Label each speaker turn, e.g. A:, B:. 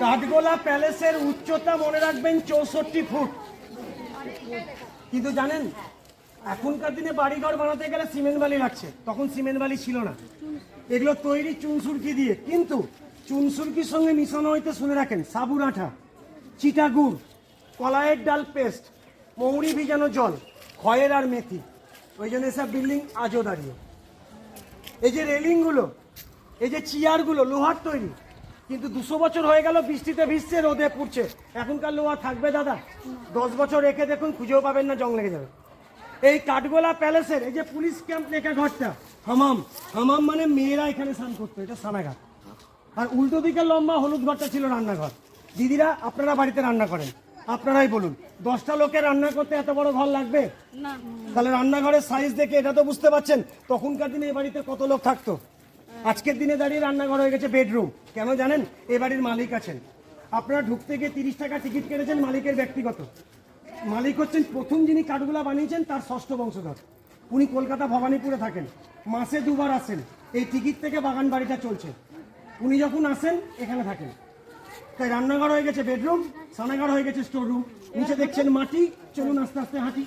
A: কাঠগোলা প্যালেসের উচ্চতা মনে রাখবেন চৌষট্টি ফুট। কিন্তু জানেন, এখনকার দিনে বাড়িঘর বানাতে গেলে সিমেন্ট বালি লাগছে। তখন সিমেন্ট বালি ছিল না। এগুলো তৈরি চুনসুরকি দিয়ে। কিন্তু চুনসুরকির সঙ্গে মিশানো হইতে শুনে রাখেন, সাবুর আঠা চিটা গুড় কলাইয়ের ডাল পেস্ট, মৌরি ভিজানো জল, খয়ের আর মেথি। ওই জন্য এসব বিল্ডিং আজও দাঁড়িয়ে। এই যে রেলিংগুলো, এই যে চেয়ারগুলো, লোহার তৈরি, কিন্তু দুশো বছর হয়ে গেল বৃষ্টিতে ভিজছে, রোদে পুড়ছে। এখনকার লোহা থাকবে দাদা। দশ বছর রেখে দেখুন, খুঁজেও পাবেন না, জং লেগে যাবে। এই কাঠগোলা প্যালেসের, এই যে পুলিশ ক্যাম্প লেখা ঘরটা, হামাম হামাম মানে মেয়েরা এখানে স্নান করতো, এটা স্নানাঘাট আর উল্টো দিকে লম্বা হলুদ ঘরটা ছিল রান্নাঘর। দিদিরা, আপনারা বাড়িতে রান্না করেন। আপনারাই বলুন দশটা লোকের রান্না করতে এত বড় ঘর লাগবে? তাহলে রান্নাঘরের সাইজ দেখে এটা তো বুঝতে পারছেন তখনকার দিনে এই বাড়িতে কত লোক থাকতো? আজকের দিনে দাঁড়িয়ে রান্নাঘর হয়ে গেছে বেডরুম কেন জানেন? এ বাড়ির মালিক আছেন। আপনারা ঢুকতে গিয়ে তিরিশ টাকা টিকিট কেটেছেন মালিকের ব্যক্তিগত। মালিক হচ্ছেন প্রথম যিনি কাঠগুলা বানিয়েছেন তার ষষ্ঠ বংশধর। উনি কলকাতা ভবানীপুরে থাকেন। মাসে দুবার আসেন। এই টিকিট থেকে বাগান বাড়িটা চলছে। উনি যখন আসেন এখানে থাকেন। তাই রান্নাঘর হয়ে গেছে বেডরুম স্নানাঘর হয়ে গেছে স্টোর রুম নিচে দেখছেন মাটি, চলুন আস্তে আস্তে হাঁটি।